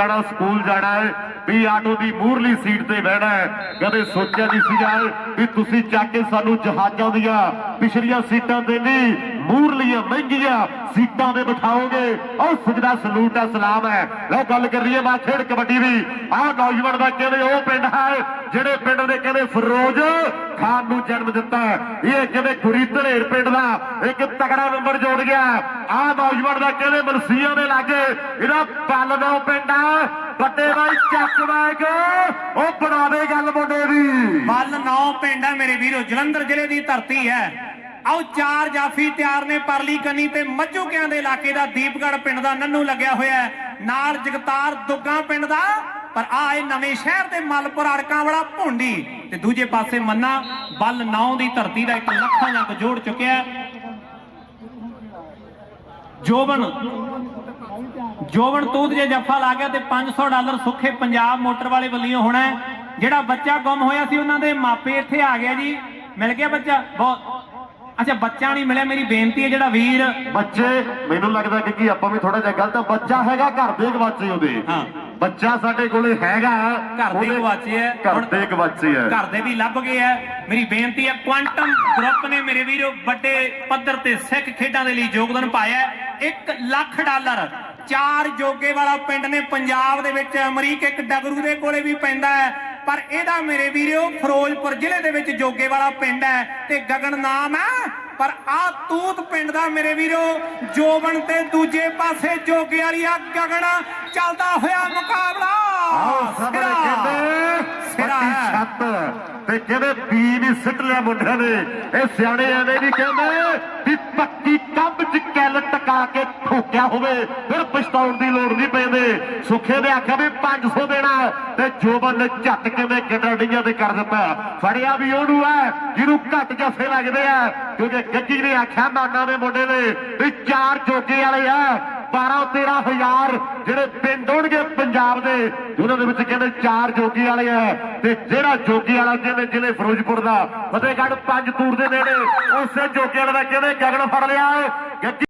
ਜਾਣਾ ਸਕੂਲ ਜਾਣਾ ਵੀ ਆਟੋ ਦੀ ਮੂਰਲੀ ਸੀਟ ਤੇ ਬਹਿਣਾ ਕਦੇ ਸੋਚਿਆ ਨਹੀਂ ਸੀਗਾ ਵੀ ਤੁਸੀਂ ਚੱਕ ਕੇ ਸਾਨੂੰ ਜਹਾਜ਼ਾਂ ਦੀਆਂ ਪਿਛਲੀਆਂ ਸੀਟਾਂ ਤੇ ਨਹੀਂ ਮੂਰਲੀਆਂ ਮਹਿੰਗੀਆਂ ਸੀਟਾਂ ਤੇ ਬਿਠਾਓਗੇ। ਉਹ ਸਜਦਾ ਸਲੂਟ ਹੈ ਸਲਾਮ ਹੈ। ਲਓ ਗੱਲ ਕਰ ਰਹੀ ਹੈ ਮੈਂ ਖੇਡ ਕਬੱਡੀ ਦੀ। ਆਹ ਨੌਜਵਾਨ ਦਾ ਕਹਿੰਦੇ ਉਹ ਪਿੰਡ ਹੈ, ਜਿਹੜੇ ਪਿੰਡ ਦੇ ਕਹਿੰਦੇ ਫਿਰੋਜ਼ ਖਾਨ ਨੂੰ ਜਨਮ ਦਿੱਤਾ ਇਹ ਕਹਿੰਦੇ ਗੁਰੀ ਧਨੇਰ ਪਿੰਡ ਦਾ ਇੱਕ ਤਕੜਾ ਨੰਬਰ ਜੋੜ ਗਿਆ ਆਹ ਨੌਜਵਾਨ ਦਾ ਕਹਿੰਦੇ ਮਲਸੀਆਂ ਦੇ ਲਾਗੇ? ਇਹਦਾ ਪੱਲ ਦਾ ਪਿੰਡ ਆ। ਵੱਡੇ ਬਾਈ ਚੱਕ ਬੈਗ ਉਹ ਬਣਾ ਗੱਲ ਮੁੰਡੇ ਦੀ। ਮੱਲ ਨੌ ਪਿੰਡ ਹੈ ਮੇਰੇ ਵੀਰੋ। ਜਲੰਧਰ ਜ਼ਿਲ੍ਹੇ ਦੀ ਧਰਤੀ ਹੈ। ਆਓ ਚਾਰ ਜਾਫੀ ਤਿਆਰ ਨੇ ਪਰਲੀ ਕੰਨੀ ਤੇ ਮੱਝੂਕਿਆਂ ਦੇ ਇਲਾਕੇ ਦਾ ਦੀਪਗੜ ਪਿੰਡ ਦਾ ਨੰਨੂ ਲੱਗਿਆ ਹੋਇਆ ਹੈ। ਨਾਲ ਜਗਤਾਰ ਦੁੱਗਾ ਪਿੰਡ ਦਾ ਪਰ ਆ ਇਹ ਨਵੇਂ ਸ਼ਹਿਰ ਦੇ ਮਲਪੁਰ ਅੜਕਾਂ ਵਾਲਾ ਭੁੰਡੀ ਤੇ ਦੂਜੇ ਪਾਸੇ ਮੰਨਾ ਬੱਲ ਨੌ ਦੀ ਧਰਤੀ ਦਾ ਇੱਕ ਲੱਖਾਂ ਜੰਗ ਜੋੜ ਚੁੱਕਿਆ। ਜੋਬਨ ਜੋਬਨ ਤੂਤ ਜੇ ਜੱਫਾ ਲਾ ਗਿਆ ਤੇ 500 ਡਾਲਰ ਸੁੱਖੇ ਪੰਜਾਬ ਮੋਟਰ ਵਾਲੇ ਵੱਲੋਂ ਹੋਣਾ ਹੈ। ਜਿਹੜਾ ਬੱਚਾ ਗੁੰਮ ਹੋਇਆ ਸੀ ਉਹਨਾਂ ਦੇ ਮਾਪੇ ਇੱਥੇ ਆ ਗਿਆ ਜੀ ਮਿਲ ਗਿਆ ਬੱਚਾ ਬਹੁਤ ਅੱਛਾ ਬੱਚਾ ਨਹੀਂ ਮਿਲਿਆ ਮੇਰੀ ਬੇਨਤੀ ਹੈ ਜਿਹੜਾ ਵੀਰ ਬੱਚੇ ਮੈਨੂੰ ਲੱਗਦਾ ਕਿ ਕੀ ਆਪਾਂ ਵੀ ਥੋੜਾ ਜਿਹਾ ਗਲਤ। ਬੱਚਾ ਹੈਗਾ ਘਰ ਦੇ ਗਵਾਚੇ ਉਹਦੇ ਹਾਂ। ਬੱਚਾ ਸਾਡੇ ਕੋਲੇ ਹੈਗਾ ਘਰ ਦੇ ਗਵਾਚੇ ਹੈ। ਘਰ ਦੇ ਗਵਾਚੇ ਹੈ। ਘਰ ਦੇ ਵੀ ਲੱਭ ਗਏ ਐ ਮੇਰੀ ਬੇਨਤੀ ਹੈ ਕੁਆਂਟਮ ਗਰੁੱਪ ਨੇ ਮੇਰੇ ਵੀਰੋ ਵੱਡੇ ਪੱਧਰ ਤੇ ਸਿੱਖ ਖੇਡਾਂ ਦੇ ਲਈ ਯੋਗਦਾਨ ਪਾਇਆ 1 ਲੱਖ ਡਾਲਰ। ਚਾਰ ਜੋਗੇ ਵਾਲਾ ਪਿੰਡ ਨੇ ਪੰਜਾਬ ਦੇ ਵਿੱਚ ਅਮਰੀਕ ਇੱਕ ਡਗਰੂ ਦੇ ਕੋਲੇ ਵੀ ਪੈਂਦਾ ਹੈ। ਪਰ ਇਹਦਾ ਮੇਰੇ ਵੀਰੋ ਫਿਰੋਜ਼ਪੁਰ ਜ਼ਿਲ੍ਹੇ ਦੇ ਵਿੱਚ ਜੋਗੇ ਵਾਲਾ ਪਿੰਡ ਹੈ ਤੇ ਗਗਨ ਨਾਮ ਹੈ। ਪਰ ਆ ਤੂਤ ਪਿੰਡ ਦਾ ਮੇਰੇ ਵੀਰੋ ਜੋਬਨ ਤੇ ਦੂਜੇ ਪਾਸੇ ਜੋਗੇ ਵਾਲੀ ਆ ਗਗਨ। ਚੱਲਦਾ ਹੋਇਆ ਮੁਕਾਬਲਾ ਆਓ ਸਾਹਮਣੇ ਸਿਰਾ। ਕਹਿੰਦੇ ਸਿਰਾ ਪੱਕੀ ਹੈ। ਛੱਤ ਤੇ ਕਹਿੰਦੇ ਬੀ ਨਹੀਂ ਸਿੱਟ ਲਿਆ ਮੁੰਡਿਆਂ ਨੇ। ਇਹ ਸਿਆਣੇ ਐਵੇਂ ਨਹੀਂ ਕਹਿੰਦੇ ਵੀ ਪੱਕੀ ਕੰਬ 'ਚ ਕੈਲ ਟਕਾ ਕੇ ਠੋਕਿਆ ਹੋਵੇ, ਫਿਰ ਪਛਤਾਉਣ ਦੀ ਲੋੜ ਨਹੀਂ ਪੈਂਦੇ। ਸੁੱਖੇ ਨੇ ਆਖਿਆ ਵੀ 500 ਦੇਣਾ, ਤੇ ਜੋਬਨ ਨੇ ਝੱਟ ਕਿਵੇਂ ਗਡੜੀਆਂ ਤੇ ਕਰ ਦਿੱਤਾ। ਫੜਿਆ ਵੀ ਉਹਨੂੰ ਹੈ ਜਿਹਨੂੰ ਘੱਟ ਜੱਫੇ ਲੱਗਦੇ ਆ ਕਿਉਂਕਿ ਗੱਗੀ ਨੇ ਆਖਿਆ ਮਾਨਾ ਦੇ ਮੁੰਡੇ ਨੇ ਵੀ ਚਾਰ ਜੋਗੇ ਵਾਲੇ ਆ 12 13000 ਜਿਹੜੇ ਪਿੰਡ ਹੋਣਗੇ ਪੰਜਾਬ ਦੇ, ਉਹਨਾਂ ਦੇ ਵਿੱਚ ਕਹਿੰਦੇ ਚਾਰ ਜੋਗੀ ਵਾਲੇ ਆ। ਤੇ ਜਿਹੜਾ ਜੋਗੀ ਵਾਲਾ ਜਿਹਨੇ ਜ਼ਿਲ੍ਹੇ ਫਿਰੋਜ਼ਪੁਰ ਦਾ, ਫਤਿਹਗੜ੍ਹ ਪੰਜ ਤੂਰ ਦੇ ਨੇੜੇ, ਉਸੇ ਜੋਗੀ ਵਾਲੇ ਦਾ ਕਹਿੰਦੇ ਗਗਨ ਫੜ ਲਿਆ। ਗੱਡੀ